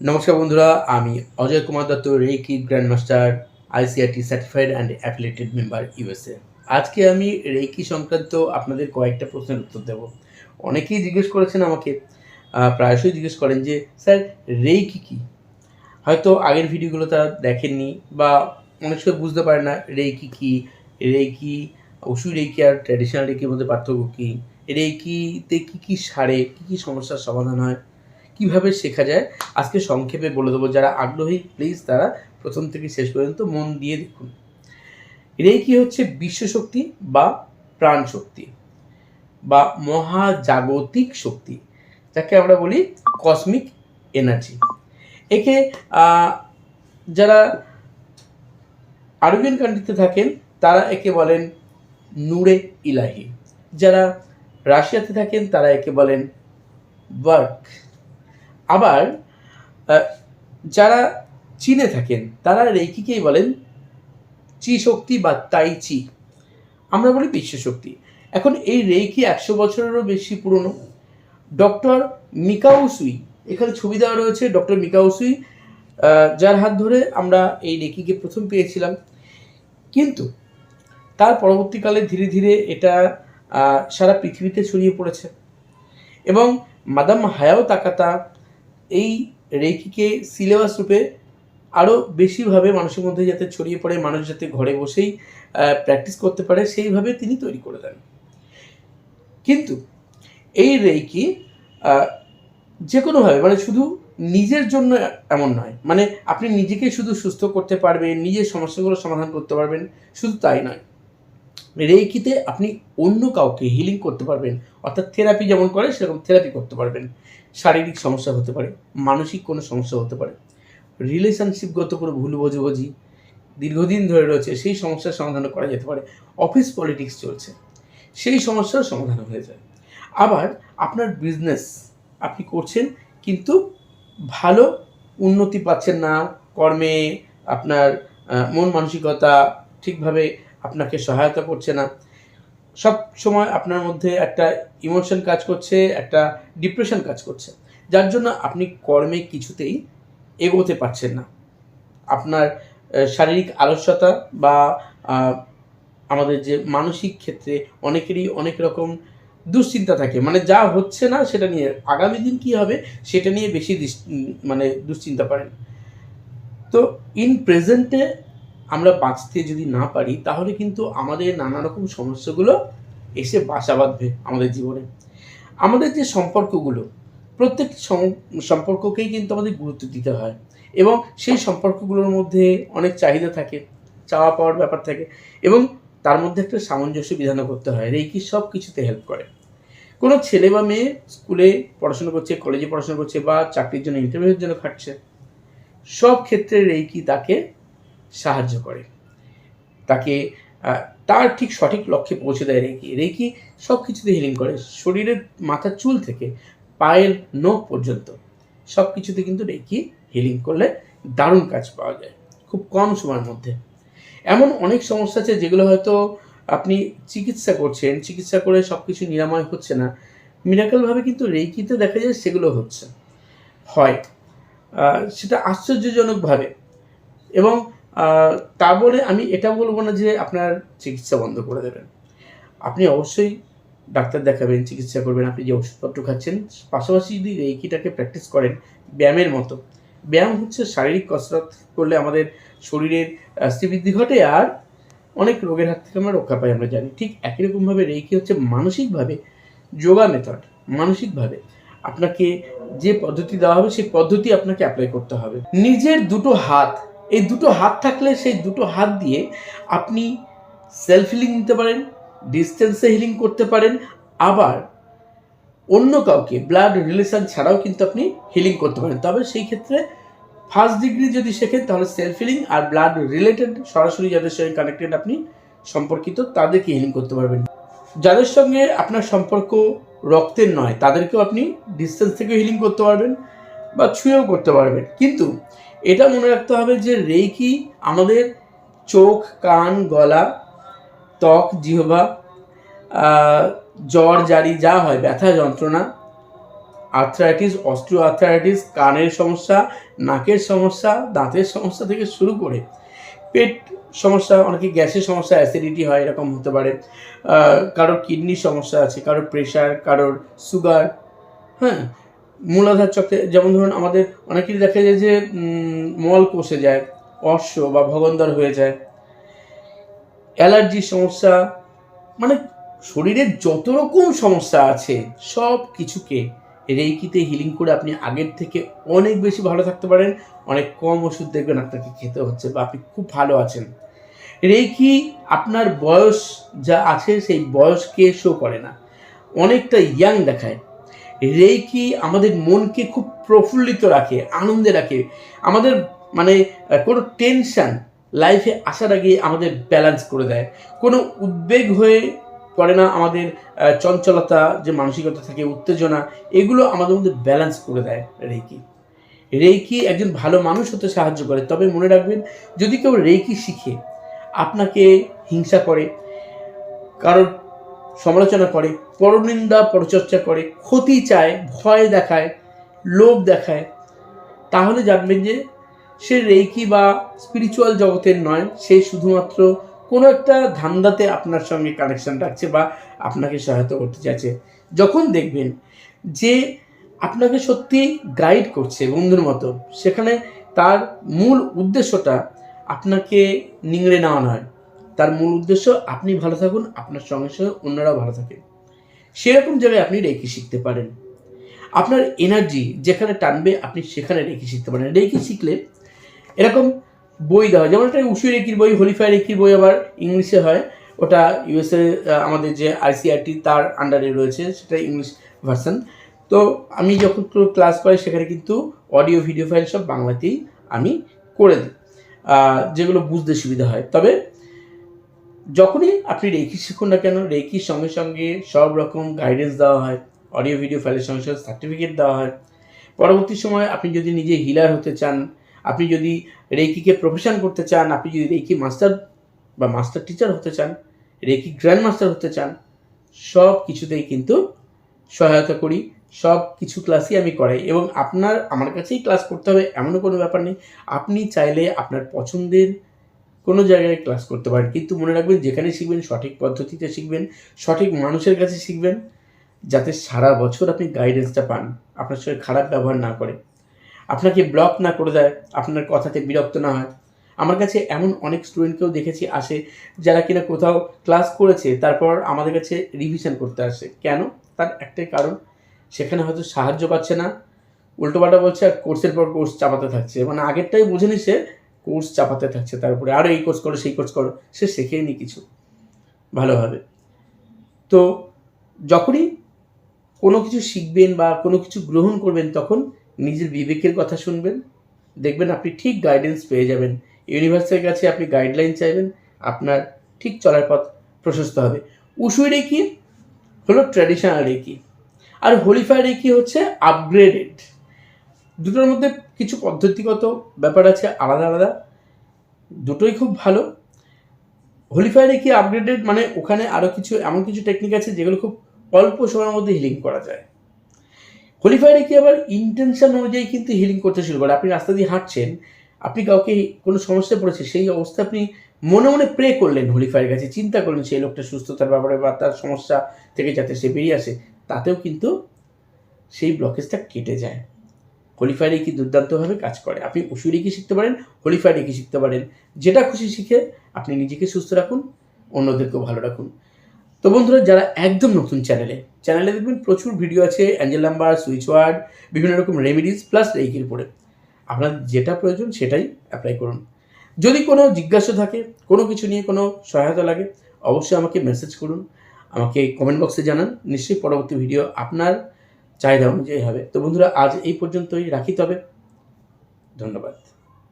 নমস্কার বন্ধুরা, আমি Ajay Kumar Dutta reiki grandmaster ICRT certified and affiliated member USA আজকে আমি রেকি সংক্রান্ত আপনাদের কয়েকটা প্রশ্নের উত্তর দেব। অনেকেই জিজ্ঞেস করেছেন আমাকে প্রায়শই জিজ্ঞেস করেন যে, স্যার রেকি কী? হয়তো আগের ভিডিওগুলো তারা দেখেননি বা অনেক সময় বুঝতে পারে না রেকি কী? রেকি ওষুধ রেকি আর ট্র্যাডিশনাল রেকির মধ্যে পার্থক্য কী? রেকিতে কী কী সারে, কী কী সমস্যার সমাধান হয়? কীভাবে শেখা যায়, আজকে সংক্ষেপে বলে দেবো। যারা আগ্রহী প্লিজ তারা প্রথম থেকে শেষ পর্যন্ত মন দিয়ে দেখুন। রেকি হচ্ছে বিশ্বশক্তি বা প্রাণ শক্তি বা মহাজাগতিক শক্তি, যাকে আমরা বলি কসমিক এনার্জি একে যারা আরবিয়ান কান্ট্রিতে থাকেন, তারা একে বলেন নূরে ইলাহি। যারা রাশিয়াতে থাকেন, তারা একে বলেন ওয়ার্ক আবার যারা চীনে থাকেন, তারা রেকিকেই বলেন চি শক্তি বা তাই চি। আমরা বলি বিশ্ব শক্তি। এখন এই রেকি একশো বছরেরও বেশি পুরনো। ডক্টর মিকাউসুই এখানে ছবি দেওয়া রয়েছে ডক্টর মিকাউসুই যার হাত ধরে আমরা এই রেকিকে প্রথম পেয়েছিলাম। কিন্তু তার পরবর্তীকালে ধীরে ধীরে এটা সারা পৃথিবীতে ছড়িয়ে পড়েছে। এবং মাদাম হায়াও তাকাতা এই রেকিকে সিলেবাস রূপে আরও বেশিভাবে মানুষের মধ্যে যাতে ছড়িয়ে পড়ে, মানুষ যাতে ঘরে বসেই প্র্যাকটিস করতে পারে, সেইভাবে তিনি তৈরি করে দেন। কিন্তু এই রেকি যে কোনোভাবে মানে শুধু নিজের জন্য এমন নয় মানে আপনি নিজেকে শুধু সুস্থ করতে পারবেন, নিজের সমস্যাগুলো সমাধান করতে পারবেন, শুধু তাই নয়। রেইকিতে আপনি অন্য কাউকে হিলিং করতে পারবেন, অর্থাৎ থেরাপি যেমন করে, সেরকম থেরাপি করতে পারবেন। শারীরিক সমস্যা হতে পারে, মানসিক কোনো সমস্যা হতে পারে। রিলেশনশিপগত কোনো ভুল বোঝাবুঝি, দীর্ঘদিন ধরে রয়েছে, সেই সমস্যার সমাধান করা যেতে পারে। অফিস পলিটিক্স চলছে, সেই সমস্যার সমাধান হয়ে যায়। আবার আপনার বিজনেস আপনি করছেন, কিন্তু ভালো উন্নতি পাচ্ছেন না, কর্মে আপনার মন মানসিকতা ঠিকভাবে আপনাকে সহায়তা করছে না। সব সময় আপনার মধ্যে একটা ইমোশন কাজ করছে, একটা ডিপ্রেশন কাজ করছে। যার জন্য আপনি কর্মে কিছুতেই এগোতে পারছেন না। আপনার শারীরিক আলস্যতা বা আমাদের যে মানসিক ক্ষেত্রে অনেকেরই অনেক রকম দুশ্চিন্তা থাকে। মানে যা হচ্ছে না সেটা নিয়ে আগামী দিন কি হবে সেটা নিয়ে বেশি মানে দুশ্চিন্তা করেন। তো ইন প্রেজেন্টে আমরা বাঁচতে যদি না পারি, তাহলে কিন্তু আমাদের নানা রকম সমস্যাগুলো এসে বাসা বাঁধবে আমাদের জীবনে। আমাদের যে সম্পর্কগুলো, প্রত্যেক সম- সম্পর্ককেই কিন্তু আমাদের গুরুত্ব দিতে হয় এবং সেই সম্পর্কগুলোর মধ্যে অনেক চাহিদা থাকে, চাওয়া পাওয়ার ব্যাপার থাকে এবং তার মধ্যে একটা সামঞ্জস্য বিধানও করতে হয় রেকি সব কিছুতে হেল্প করে। কোনো ছেলে বা মেয়ে স্কুলে পড়াশোনা করছে কলেজে পড়াশোনা করছে বা চাকরির জন্য ইন্টারভিউর জন্য খাটছে, সব ক্ষেত্রে রেকি তাকে সাহায্য করে। তাকে তার ঠিক সঠিক লক্ষ্যে পৌঁছে দেয় রেকি রেকি সব কিছুতে হিলিং করে। শরীরের মাথার চুল থেকে পায়ের নখ পর্যন্ত সব কিছুতে কিন্তু রেকি হিলিং করলে দারুণ কাজ পাওয়া যায়, খুব কম সময়ের মধ্যে। এমন অনেক সমস্যা আছে যেগুলো হয়তো আপনি চিকিৎসা করছেন, চিকিৎসা করে সব কিছু নিরাময় হচ্ছে না। মিরাকেলভাবে কিন্তু রেকিতে দেখা যায় সেগুলো হচ্ছে। হয় সেটা আশ্চর্যজনকভাবে এবং তা বলে আমি এটা বলব না যে আপনার চিকিৎসা বন্ধ করে দেবেন। আপনি অবশ্যই ডাক্তার দেখাবেন, চিকিৎসা করবেন, আপনি যে ওষুধপত্র খাচ্ছেন, পাশাপাশি যদি রেকিটাকে প্র্যাকটিস করেন, ব্যায়ামের মতো। ব্যায়াম হচ্ছে শারীরিক কসরত করলে আমাদের শরীরের শ্রীবৃদ্ধি ঘটে আর অনেক রোগের হাত থেকে আমরা রক্ষা পাই আমরা জানি। ঠিক একই রকমভাবে রেকি হচ্ছে মানসিকভাবে যোগা মেথড মানসিকভাবে। আপনাকে যে পদ্ধতি দেওয়া হবে, সেই পদ্ধতি আপনাকে অ্যাপ্লাই করতে হবে। নিজের দুটো হাত এই দুটো হাত থাকলে সেই দুটো হাত দিয়ে আপনি সেলফ হিলিং নিতে পারেন ডিস্টেন্সে হিলিং করতে পারেন, আবার অন্য কাউকে ব্লাড রিলেশন ছাড়াও কিন্তু আপনি হিলিং করতে পারেন। তবে সেই ক্ষেত্রে ফার্স্ট ডিগ্রি যদি শেখেন, তাহলে সেলফ হিলিং আর ব্লাড রিলেটেড সরাসরি যাদের সঙ্গে কানেক্টেড আপনি সম্পর্কিত, তাদেরকে হিলিং করতে পারবেন। যাদের সঙ্গে আপনার সম্পর্ক রক্তের নয়, তাদেরকেও আপনি ডিস্টেন্স থেকে হিলিং করতে পারবেন। বা ছুঁয়েও করতে পারবেন। কিন্তু এটা মনে রাখতে হবে যে রেকি আমাদের চোখ, কান, গলা, ত্বক, জিহবা জ্বর, জারি, যা হয়, ব্যথা, যন্ত্রণা আর্থ্রাইটিস অস্ট্রিও আর্থ্রাইটিস কানের সমস্যা, নাকের সমস্যা, দাঁতের সমস্যা থেকে শুরু করে পেট সমস্যা, অনেকে গ্যাসের সমস্যা অ্যাসিডিটি হয়, এরকম হতে পারে। কারোর কিডনির সমস্যা আছে, কারোর প্রেশার কারোর সুগার হ্যাঁ? মূলাধার চক্রে, যেমন ধরুন আমাদের অনেকেরই দেখা যায় যে মল কষে যায়, অশ্ব বা ভগন্দর হয়ে যায়। অ্যালার্জির সমস্যা মানে শরীরের যত রকম সমস্যা আছে, সব কিছুকে রেইকিতে হিলিং করে আপনি আগের থেকে অনেক বেশি ভালো থাকতে পারেন। অনেক কম ওষুধ দেখবেন আপনাকে খেতে হচ্ছে বা আপনি খুব ভালো আছেন। রেইকি আপনার বয়স যা আছে, সেই বয়সকে শো করে না। অনেকটা ইয়াং দেখায়। রেইকি আমাদের মনকে খুব প্রফুল্লিত রাখে, আনন্দে রাখে। আমাদের মানে কোনো টেনশন লাইফে আসার আগে আমাদের ব্যালেন্স করে দেয়। কোনো উদ্বেগ হয়ে পড়ে না আমাদের চঞ্চলতা, যে মানসিকতা থাকে, উত্তেজনা, এগুলো আমাদের মধ্যে ব্যালেন্স করে দেয় রেইকি। রেইকি একজন ভালো মানুষ হতে সাহায্য করে। তবে মনে রাখবেন, যদি কেউ রেইকি শিখে, আপনাকে হিংসা করে, কারোর সমালোচনা করে, পরনিন্দা পরচর্চা করে, ক্ষতি চায়, ভয় দেখায়, লোভ দেখায়, তাহলে জানবেন যে সে রেইকি বা স্পিরিচুয়াল জগতের নয়, সে শুধুমাত্র কোনো একটা ধান্দাতে আপনার সঙ্গে কানেকশন রাখছে বা আপনাকে সহায়তা করতে চাইছে। যখন দেখবেন যে আপনাকে সত্যি গাইড করছে বন্ধুর মতো, সেখানে তার মূল উদ্দেশ্যটা আপনাকে নিংড়ে নেওয়া নয়। তার মূল উদ্দেশ্য, আপনি ভালো থাকুন, আপনার সঙ্গে সঙ্গে অন্যরাও ভালো থাকে। সেরকম জায়গায় আপনি রেখে শিখতে পারেন। আপনার এনার্জি যেখানে টানবে, আপনি সেখানে রেখে শিখতে পারেন। রেখে শিখলে এরকম বই দেওয়া, যেমন একটা উসু রেকির বই হোলিফাই রেকির বই আবার ইংলিশে হয়। ওটা ইউএসএ আমাদের যে আইসিআরটি তার আন্ডারে রয়েছে, সেটা ইংলিশ ভার্সন তো আমি যখন ক্লাস করাই সেখানে কিন্তু অডিও ভিডিও ফাইল সব বাংলাতেই আমি করে দিই। যেগুলো বুঝতে সুবিধা হয়। তবে যখনই আপনি রেকি শিখুন না কেন রেকির সঙ্গে সঙ্গে সব রকম গাইডেন্স দেওয়া হয় অডিও ভিডিও ফাইলের সঙ্গে সঙ্গে সার্টিফিকেট দেওয়া হয়। পরবর্তী সময় আপনি যদি নিজে হিলার হতে চান, আপনি যদি রেকিকে প্রফেশন করতে চান, আপনি যদি রেকি মাস্টার বা মাস্টার টিচার হতে চান, রেকি গ্র্যান্ড মাস্টার হতে চান, সব কিছুতেই কিন্তু সহায়তা করি, সব কিছু ক্লাসই আমি করাই। এবং আপনার, আমার কাছেই ক্লাস করতে হবে, এমনও কোনো ব্যাপার নেই। আপনি চাইলে আপনার পছন্দের কোনো জায়গায় ক্লাস করতে পারেন। কিন্তু মনে রাখবেন যেখানে শিখবেন, সঠিক পদ্ধতিতে শিখবেন, সঠিক মানুষের কাছে শিখবেন, যাতে সারা বছর আপনি গাইডেন্সটা পান, আপনার সঙ্গে খারাপ ব্যবহার না করে। আপনাকে ব্লক না করে দেয়, আপনার কথাতে বিরক্ত না হয়। আমার কাছে এমন অনেক স্টুডেন্টকেও দেখেছি আসে, যারা কিনা কোথাও ক্লাস করেছে, তারপর আমাদের কাছে রিভিশন করতে আসে। কেন? তার একটাই কারণ, সেখানে হয়তো সাহায্য পাচ্ছে না, উল্টোপাল্টা বলছে, আর কোর্সের পর কোর্স চাপাতে থাকছে। মানে আগেরটাই বুঝে নিছে কোর্স চাপাতে থাকছে, তার উপরে আরও এই কোর্স করো, সেই কোর্স করো, সে শেখেনি কিছু ভালোভাবে। তো যখনই কোনো কিছু শিখবেন বা কোনো কিছু গ্রহণ করবেন, তখন নিজের বিবেকের কথা শুনবেন, দেখবেন আপনি ঠিক গাইডেন্স পেয়ে যাবেন। ইউনিভার্সের কাছে আপনি গাইডলাইন চাইবেন, আপনার ঠিক চলার পথ প্রশস্ত হবে। উসুই রেকি হলো ট্র্যাডিশনাল রেকি আর হোলিফাই রেকি হচ্ছে আপগ্রেডেড দুটোর মধ্যে কিছু পদ্ধতিগত ব্যাপার আছে, আলাদা আলাদা। দুটোই খুব ভালো। হোলিফাই কি আপগ্রেডেড মানে ওখানে আরও কিছু, এমন কিছু টেকনিক আছে যেগুলো খুব অল্প সময়ের মধ্যে হিলিং করা যায়। হোলিফাই কি আবার ইন্টেনশন অনুযায়ী কিন্তু হিলিং করতে শুরু করে। আপনি রাস্তা দিয়ে হাঁটছেন, আপনি কাউকে কোনো সমস্যায় পড়েছে সেই অবস্থায় আপনি মনে মনে প্রে করলেন হোলিফাইয়ের কাছে, চিন্তা করলেন সেই লোকটা সুস্থতার ব্যাপারে বা তার সমস্যা থেকে যাতে সে বেরিয়ে আসে, তাতেও কিন্তু সেই ব্লকেজটা কেটে যায়। হোলিফাই রেকি দুর্দান্তভাবে কাজ করে? আপনি উসু রেকি শিখতে পারেন? হোলিফাই রেকি শিখতে পারেন? যেটা খুশি শিখে আপনি নিজেকে সুস্থ রাখুন, অন্যদেরকেও ভালো রাখুন। তো বন্ধুরা, যারা একদম নতুন চ্যানেলে চ্যানেলে দেখবেন প্রচুর ভিডিও আছে অ্যাঞ্জেল নাম্বার সুইচ ওয়ার্ড বিভিন্ন রকম রেমিডিস প্লাস রেকির উপরে। আপনার যেটা প্রয়োজন সেটাই অ্যাপ্লাই করুন। যদি কোনো জিজ্ঞাসা থাকে, কোনো কিছু নিয়ে কোনো সহায়তা লাগে, অবশ্যই আমাকে মেসেজ করুন, আমাকে কমেন্ট বক্সে জানান। নিশ্চয়ই পরবর্তী ভিডিও আপনার চাহিদা অনুযায়ী হবে। তো বন্ধুরা আজ এই পর্যন্তই। রাখি তবে। ধন্যবাদ।